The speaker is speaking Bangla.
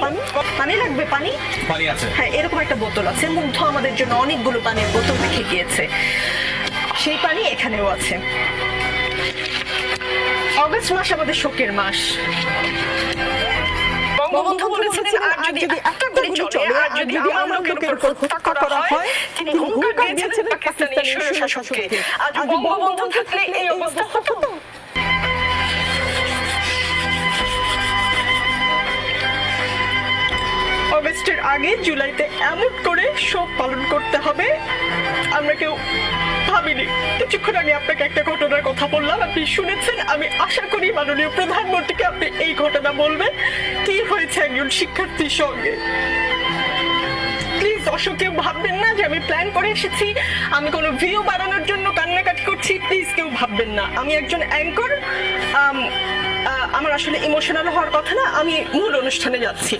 পানি পানি লাগবে পানি? পানি আছে। হ্যাঁ এরকম একটা বোতল আছে। মুগ্ধ আমাদের জন্য অনেকগুলো পানির বোতল রেখে গিয়েছে। সেই পানি এখানেও আছে। অগস্ট মাস আমাদের শোকের মাস। বঙ্গবন্ধু বলেছিলেন আর যদি একটা গুলি চলে আর যদি আমার লোকের উপর হত্যা করা হয় তিনি হুঙ্কার দিয়েছিলেন পাকিস্তানি স্বৈরশাসককে আজ বঙ্গবন্ধু থাকলে এই অবস্থা হতো। আগে জুলাইতে এমন করে শোক পালন করতে হবে, আমরা কেউ ভাবিনি। কিছুক্ষণ আগে আপনাকে একটা ঘটনার কথা বললাম, আপনি শুনেছেন? আমি আশা করি মাননীয় প্রধানমন্ত্রীকে আপনি এই ঘটনা বলবেন। কি হয়েছে একজন শিক্ষার্থীর সঙ্গে? প্লিজ দর্শক কেউ ভাববেন না যে আমি প্ল্যান করে এসেছি। আমি কোনো ভিউ বাড়ানোর জন্য কান্নাকাটি করছি। প্লিজ, কেউ ভাববেন না। আমি একজন অ্যাঙ্কর আমার আসলে ইমোশনাল হওয়ার কথা না, আমি মূল অনুষ্ঠানে যাচ্ছি।